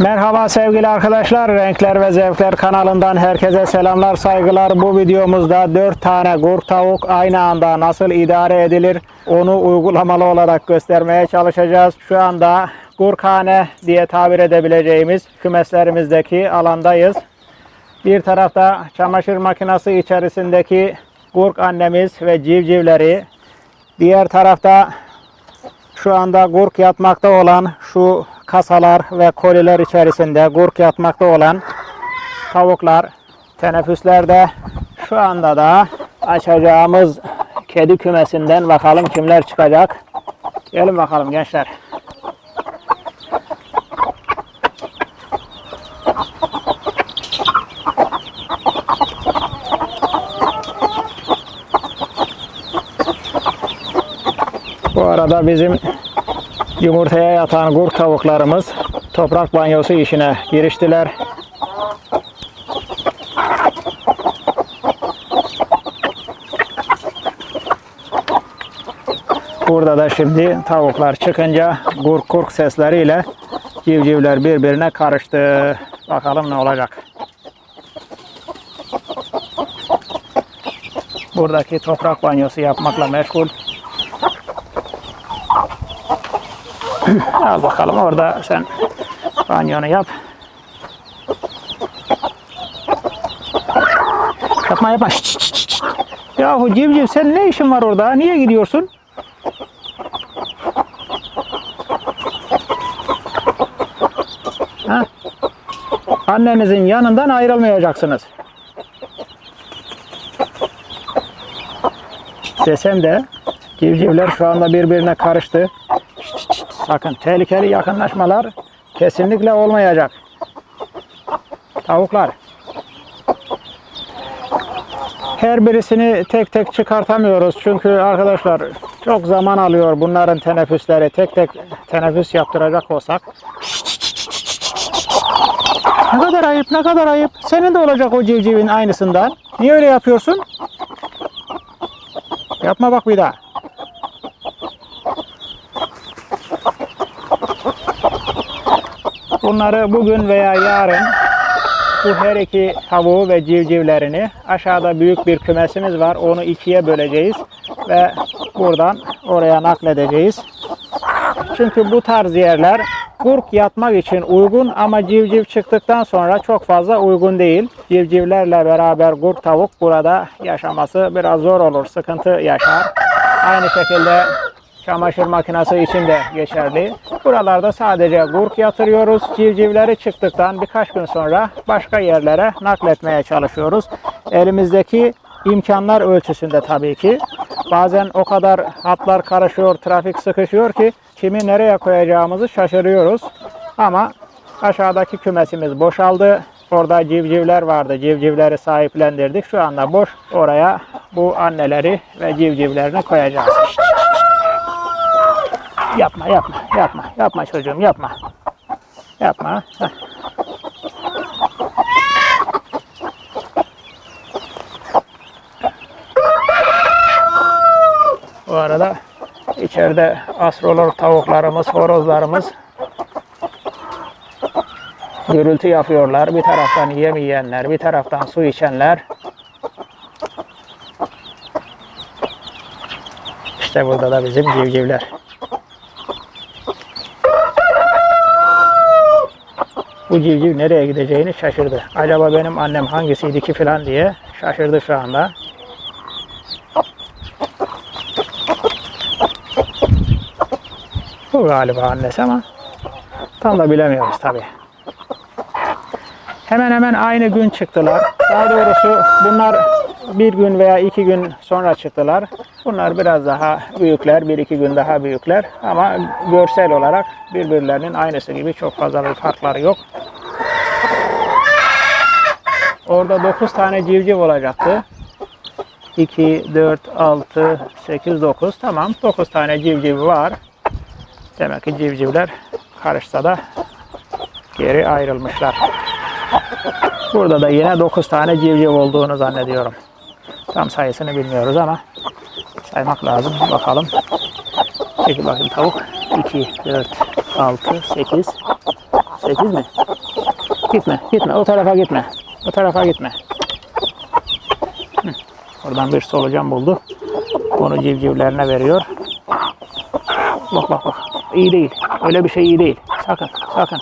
Merhaba sevgili arkadaşlar. Renkler ve Zevkler kanalından herkese selamlar, saygılar. Bu videomuzda 4 tane gurk tavuk aynı anda nasıl idare edilir onu uygulamalı olarak göstermeye çalışacağız. Şu anda gurkhane diye tabir edebileceğimiz kümeslerimizdeki alandayız. Bir tarafta çamaşır makinesi içerisindeki gurk annemiz ve civcivleri, diğer tarafta şu anda gurk yatmakta olan şu kasalar ve koliler içerisinde gurk yatmakta olan tavuklar teneffüslerde şu anda da açacağımız kedi kümesinden bakalım kimler çıkacak. Gelin bakalım gençler. Arada bizim yumurtaya yatan gurk tavuklarımız toprak banyosu işine giriştiler. Burada da şimdi tavuklar çıkınca gurk gurk sesleriyle civcivler birbirine karıştı. Bakalım ne olacak. Buradaki toprak banyosu yapmakla meşgul. Al bakalım orada sen banyonu yap. Yapma yapma. Şşt, şşt, şşt. Yahu civciv sen ne işin var orada? Niye gidiyorsun? Ha? Annenizin yanından ayrılmayacaksınız. Desem de civcivler şu anda birbirine karıştı. Sakın tehlikeli yakınlaşmalar kesinlikle olmayacak. Tavuklar. Her birisini tek tek çıkartamıyoruz. Çünkü arkadaşlar çok zaman alıyor bunların teneffüsleri. Tek tek teneffüs yaptıracak olsak. Ne kadar ayıp, ne kadar ayıp. Senin de olacak o civcivin aynısından. Niye öyle yapıyorsun? Yapma bak bir daha. Bunları bugün veya yarın bu her iki tavuğu ve civcivlerini aşağıda büyük bir kümesimiz var. Onu ikiye böleceğiz ve buradan oraya nakledeceğiz. Çünkü bu tarz yerler kurk yatmak için uygun ama civciv çıktıktan sonra çok fazla uygun değil. Civcivlerle beraber kurk tavuk burada yaşaması biraz zor olur, sıkıntı yaşar. Aynı şekilde çamaşır makinesi için de geçerli. Buralarda sadece gurk yatırıyoruz. Civcivleri çıktıktan birkaç gün sonra başka yerlere nakletmeye çalışıyoruz. Elimizdeki imkanlar ölçüsünde tabii ki. Bazen o kadar hatlar karışıyor, trafik sıkışıyor ki kimi nereye koyacağımızı şaşırıyoruz. Ama aşağıdaki kümesimiz boşaldı. Orada civcivler vardı. Civcivleri sahiplendirdik. Şu anda boş. Oraya bu anneleri ve civcivlerini koyacağız. Yapma, yapma, yapma, yapma çocuğum, yapma. Yapma. Bu arada içeride astrolog tavuklarımız, horozlarımız gürültü yapıyorlar. Bir taraftan yem yiyenler, bir taraftan su içenler. İşte burada da bizim civcivler. Bu civciv nereye gideceğini şaşırdı. Acaba benim annem hangisiydi ki falan diye şaşırdı şu anda. Bu galiba annesi ama tam da bilemiyoruz tabi. Hemen hemen aynı gün çıktılar. Daha doğrusu bunlar bir gün veya iki gün sonra çıktılar. Bunlar biraz daha büyükler, bir iki gün daha büyükler. Ama görsel olarak birbirlerinin aynısı gibi çok fazla bir farkları yok. Orada 9 tane civciv olacaktı. 2, 4, 6, 8, 9. Tamam 9 tane civciv var. Demek ki civcivler karışsa da geri ayrılmışlar. Burada da yine 9 tane civciv olduğunu zannediyorum. Tam sayısını bilmiyoruz ama saymak lazım. Bakalım. Çekil bakayım tavuk. 2, 4, 6, 8, Sekiz mi? Gitme, gitme. O tarafa gitme. O tarafa gitme. Oradan bir solucan buldu. Onu civcivlerine veriyor. Bak bak bak. İyi değil. Öyle bir şey iyi değil. Sakın, sakın.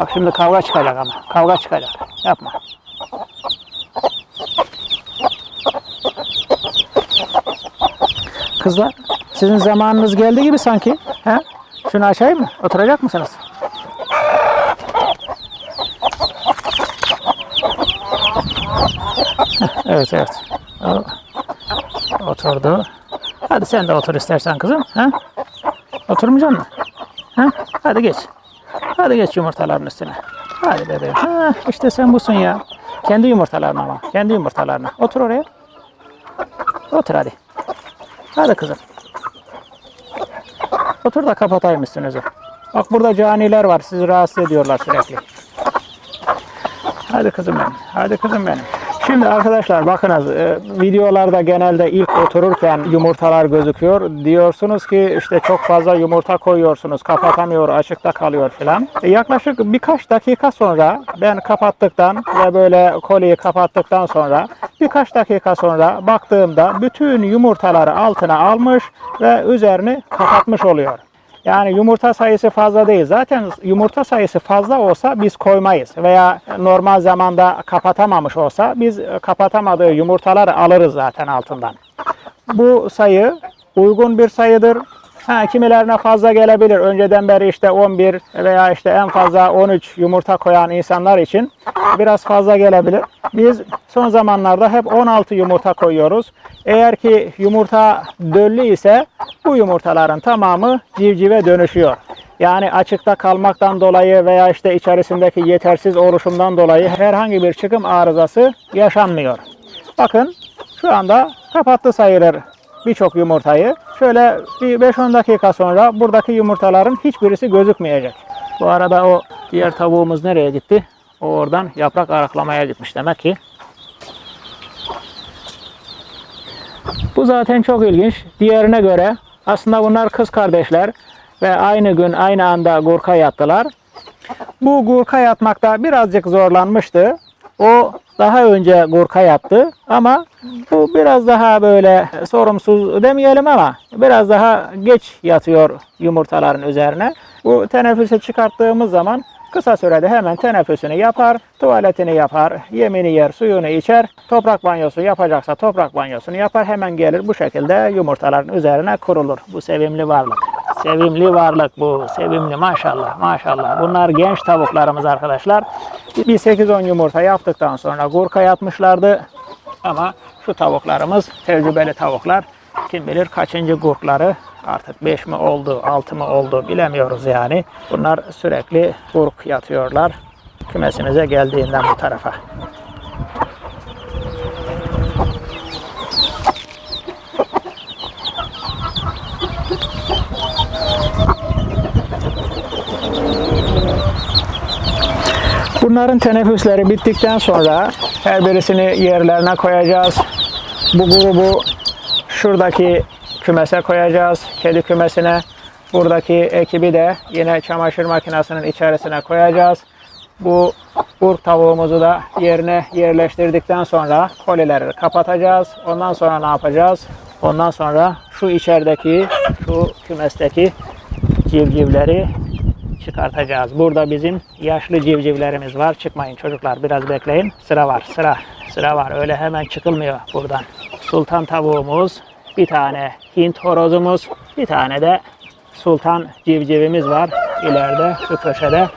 Bak şimdi kavga çıkacak ama. Kavga çıkacak. Yapma. Kızlar, sizin zamanınız geldi gibi sanki. He? Şunu açayım mı? Oturacak mısınız? Evet evet. Oturdu. Hadi sen de otur istersen kızım. Ha? Oturmayacak mısın? Ha? Hadi geç. Hadi geç yumurtaların üstüne. Hadi bebeğim. Ha, işte sen busun ya. Kendi yumurtalarına ama. Kendi yumurtalarına. Otur oraya. Otur hadi. Hadi kızım. Otur da kapatayım üstünüzü. Bak burada caniler var. Sizi rahatsız ediyorlar sürekli. Hadi kızım benim. Hadi kızım benim. Şimdi arkadaşlar bakınız e, videolarda genelde ilk otururken yumurtalar gözüküyor. Diyorsunuz ki işte çok fazla yumurta koyuyorsunuz kapatamıyor açıkta kalıyor filan. E, yaklaşık birkaç dakika sonra ben kapattıktan ve böyle koliyi kapattıktan sonra birkaç dakika sonra baktığımda bütün yumurtaları altına almış ve üzerini kapatmış oluyor. Yani yumurta sayısı fazla değil. Zaten yumurta sayısı fazla olsa biz koymayız. Veya normal zamanda kapatamamış olsa biz kapatamadığı yumurtaları alırız zaten altından. Bu sayı uygun bir sayıdır. Ha, kimilerine fazla gelebilir. Önceden beri işte 11 veya işte en fazla 13 yumurta koyan insanlar için biraz fazla gelebilir. Biz son zamanlarda hep 16 yumurta koyuyoruz. Eğer ki yumurta döllü ise bu yumurtaların tamamı civcive dönüşüyor. Yani açıkta kalmaktan dolayı veya işte içerisindeki yetersiz oluşumdan dolayı herhangi bir çıkım arızası yaşanmıyor. Bakın şu anda kapattı sayılır birçok yumurtayı. Şöyle bir 5-10 dakika sonra buradaki yumurtaların hiçbirisi gözükmeyecek. Bu arada o diğer tavuğumuz nereye gitti? O oradan yaprak araklamaya gitmiş demek ki. Bu zaten çok ilginç. Diğerine göre aslında bunlar kız kardeşler ve aynı gün aynı anda gurka yattılar. Bu gurka yatmakta birazcık zorlanmıştı. O daha önce gurka yattı ama bu biraz daha böyle sorumsuz demeyelim ama biraz daha geç yatıyor yumurtaların üzerine. Bu teneffüsü çıkarttığımız zaman kısa sürede hemen teneffüsünü yapar, tuvaletini yapar, yemini yer, suyunu içer, toprak banyosu yapacaksa toprak banyosunu yapar, hemen gelir bu şekilde yumurtaların üzerine kurulur. Bu sevimli varlık. Sevimli varlık bu. Sevimli maşallah maşallah. Bunlar genç tavuklarımız arkadaşlar. Bir 8-10 yumurta yaptıktan sonra gurka yatmışlardı. Ama şu tavuklarımız tecrübeli tavuklar. Kim bilir kaçıncı gurkları artık 5 mi oldu 6 mı oldu bilemiyoruz yani. Bunlar sürekli gurk yatıyorlar. Kümesimize geldiğinden bu tarafa. Bunların teneffüsleri bittikten sonra her birisini yerlerine koyacağız. Bu grubu şuradaki kümese koyacağız. Kedi kümesine. Buradaki ekibi de yine çamaşır makinesinin içerisine koyacağız. Bu kurk tavuğumuzu da yerine yerleştirdikten sonra kolileri kapatacağız. Ondan sonra ne yapacağız? Ondan sonra şu içerideki, şu kümesteki civcivleri çıkartacağız. Burada bizim yaşlı civcivlerimiz var. Çıkmayın çocuklar biraz bekleyin. Sıra var sıra. Sıra var öyle hemen çıkılmıyor buradan. Sultan tavuğumuz, bir tane Hint horozumuz, bir tane de sultan civcivimiz var. ileride şu köşede.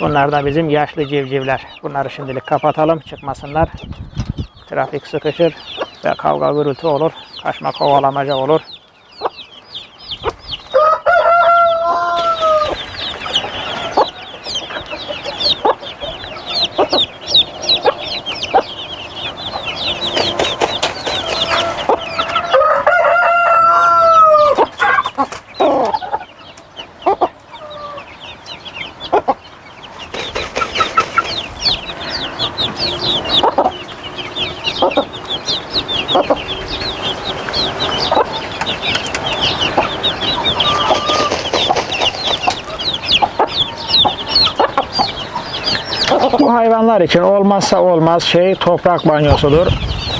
Bunlar da bizim yaşlı civcivler. Bunları şimdilik kapatalım çıkmasınlar. Trafik sıkışır ve kavga gürültü olur. Kaçma kovalamaca olur. Bu hayvanlar için olmazsa olmaz şey toprak banyosudur.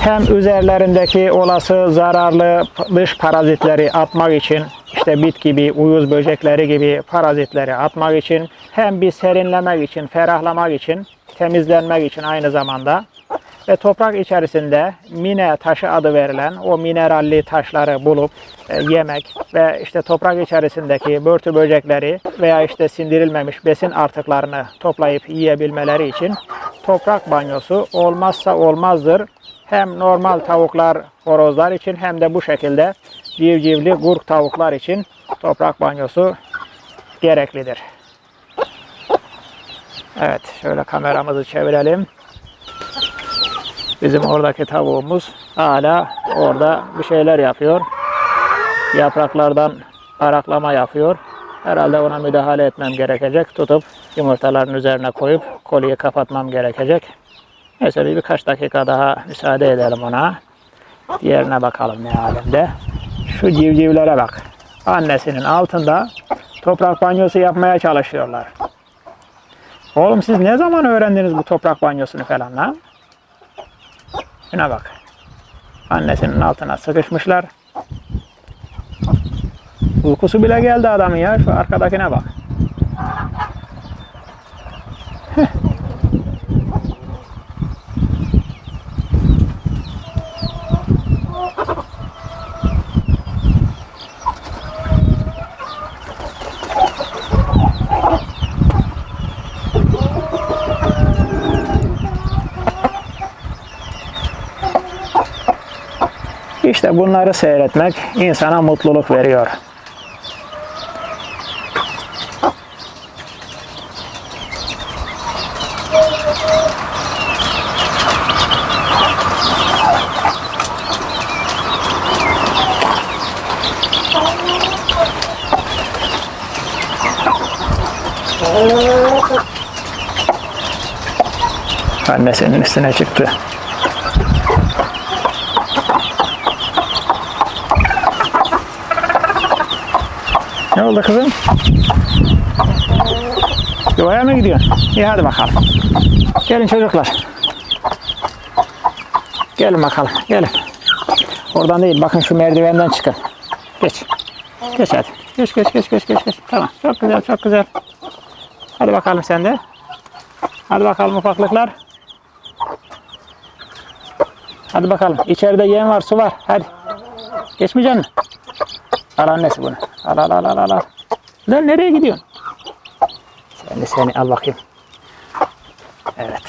Hem üzerlerindeki olası zararlı dış parazitleri atmak için işte bit gibi, uyuz böcekleri gibi parazitleri atmak için hem bir serinlemek için, ferahlamak için temizlenmek için aynı zamanda ve toprak içerisinde mine taşı adı verilen o mineralli taşları bulup e, yemek ve işte toprak içerisindeki börtü böcekleri veya işte sindirilmemiş besin artıklarını toplayıp yiyebilmeleri için toprak banyosu olmazsa olmazdır. Hem normal tavuklar, horozlar için hem de bu şekilde civcivli gurk tavuklar için toprak banyosu gereklidir. Evet, şöyle kameramızı çevirelim. Bizim oradaki tavuğumuz hala orada bir şeyler yapıyor. Yapraklardan araklama yapıyor. Herhalde ona müdahale etmem gerekecek. Tutup yumurtaların üzerine koyup koliyi kapatmam gerekecek. Neyse bir birkaç dakika daha müsaade edelim ona. Diğerine bakalım ne alemde. Şu civcivlere bak. Annesinin altında toprak banyosu yapmaya çalışıyorlar. Oğlum siz ne zaman öğrendiniz bu toprak banyosunu falan lan? Şuna bak. Annesinin altına sıkışmışlar. Uykusu bile geldi adamın ya. Şu arkadakine bak. İşte bunları seyretmek insana mutluluk veriyor. Annesinin üstüne çıktı. Ne oldu kızım? Yuvaya mı gidiyorsun? İyi hadi bakalım. Gelin çocuklar. Gelin bakalım. Gelin. Oradan değil. Bakın şu merdivenden çıkın. Geç. Geç hadi. Geç geç geç geç geç. geç. Tamam. Çok güzel çok güzel. Hadi bakalım sen de. Hadi bakalım ufaklıklar. Hadi bakalım. İçeride yem var, su var. Hadi. Geçmeyecek misin? Al annesi bunu. Al al al al al. Lan nereye gidiyorsun? Sen de seni al bakayım. Evet.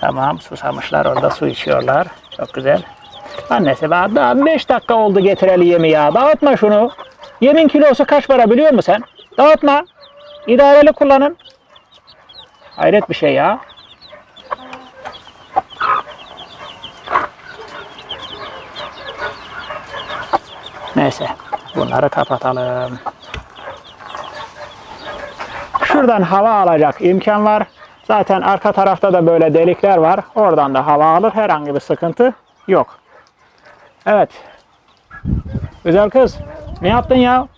Tamam susamışlar orada su içiyorlar. Çok güzel. Annesi daha, daha 5 dakika oldu getireli yemi ya. Dağıtma şunu. Yemin kilosu kaç para biliyor musun sen? Dağıtma. İdareli kullanın. Hayret bir şey ya. Neyse. Bunları kapatalım. Şuradan hava alacak imkan var. Zaten arka tarafta da böyle delikler var. Oradan da hava alır. Herhangi bir sıkıntı yok. Evet. Güzel kız. Ne yaptın ya?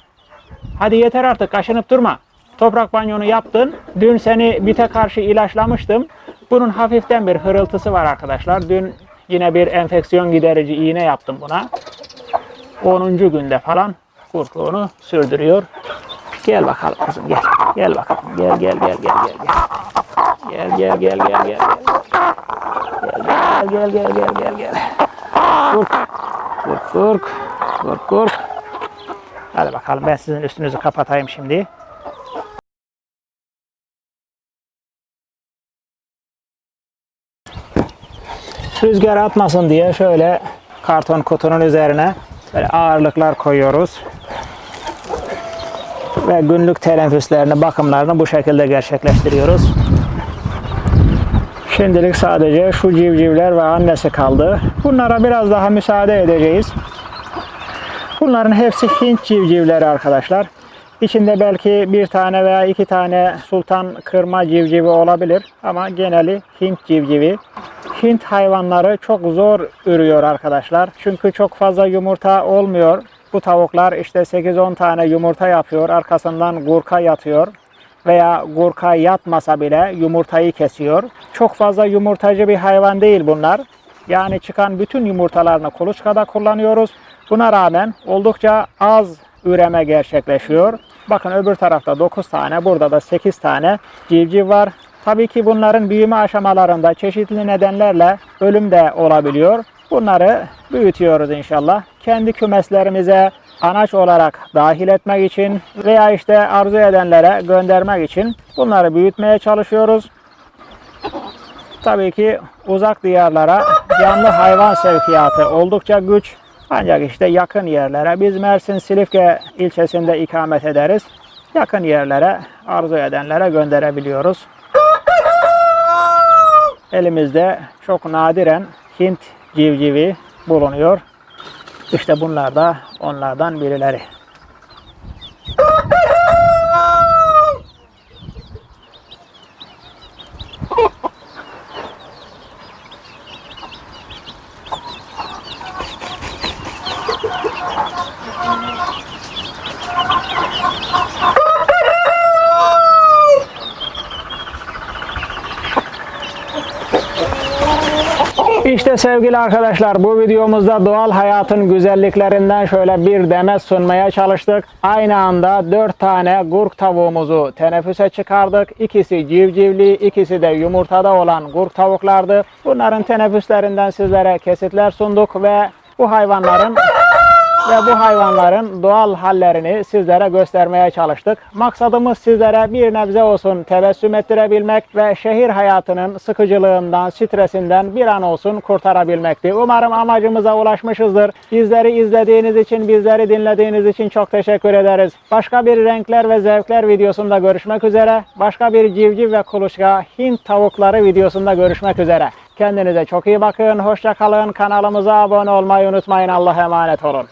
Hadi yeter artık. Kaşınıp durma. Toprak banyonu yaptın. Dün seni bite karşı ilaçlamıştım. Bunun hafiften bir hırıltısı var arkadaşlar. Dün yine bir enfeksiyon giderici iğne yaptım buna. 10. günde falan kurtluğunu sürdürüyor. Gel bakalım kızım gel. Gel bakalım. Gel gel gel gel gel gel. Gel gel gel gel gel. Gel gel gel gel gel gel. Kurk. Kurk kurk. Kurk kurk. Hadi bakalım ben sizin üstünüzü kapatayım şimdi. Rüzgar atmasın diye şöyle karton kutunun üzerine böyle ağırlıklar koyuyoruz. Ve günlük teneffüslerini, bakımlarını bu şekilde gerçekleştiriyoruz. Şimdilik sadece şu civcivler ve annesi kaldı. Bunlara biraz daha müsaade edeceğiz. Bunların hepsi Hint civcivleri arkadaşlar. İçinde belki bir tane veya iki tane sultan kırma civcivi olabilir ama geneli Hint civcivi. Hint hayvanları çok zor ürüyor arkadaşlar. Çünkü çok fazla yumurta olmuyor. Bu tavuklar işte 8-10 tane yumurta yapıyor. Arkasından gurka yatıyor. veya gurka yatmasa bile yumurtayı kesiyor. Çok fazla yumurtacı bir hayvan değil bunlar. Yani çıkan bütün yumurtalarını kuluçkada kullanıyoruz. Buna rağmen oldukça az üreme gerçekleşiyor. Bakın öbür tarafta 9 tane, burada da 8 tane civciv var. Tabii ki bunların büyüme aşamalarında çeşitli nedenlerle ölüm de olabiliyor. Bunları büyütüyoruz inşallah. Kendi kümeslerimize anaç olarak dahil etmek için veya işte arzu edenlere göndermek için bunları büyütmeye çalışıyoruz. Tabii ki uzak diyarlara canlı hayvan sevkiyatı oldukça güç. Ancak işte yakın yerlere biz Mersin Silifke ilçesinde ikamet ederiz. Yakın yerlere arzu edenlere gönderebiliyoruz. Elimizde çok nadiren Hint civcivi bulunuyor. İşte bunlar da onlardan birileri. İşte sevgili arkadaşlar bu videomuzda doğal hayatın güzelliklerinden şöyle bir demet sunmaya çalıştık. Aynı anda 4 tane gurk tavuğumuzu teneffüse çıkardık. İkisi civcivli, ikisi de yumurtada olan gurk tavuklardı. Bunların teneffüslerinden sizlere kesitler sunduk ve bu hayvanların ve bu hayvanların doğal hallerini sizlere göstermeye çalıştık. Maksadımız sizlere bir nebze olsun tebessüm ettirebilmek ve şehir hayatının sıkıcılığından, stresinden bir an olsun kurtarabilmekti. Umarım amacımıza ulaşmışızdır. Bizleri izlediğiniz için, bizleri dinlediğiniz için çok teşekkür ederiz. Başka bir renkler ve zevkler videosunda görüşmek üzere. Başka bir civciv ve kuluçka Hint tavukları videosunda görüşmek üzere. Kendinize çok iyi bakın. Hoşça kalın. Kanalımıza abone olmayı unutmayın. Allah'a emanet olun.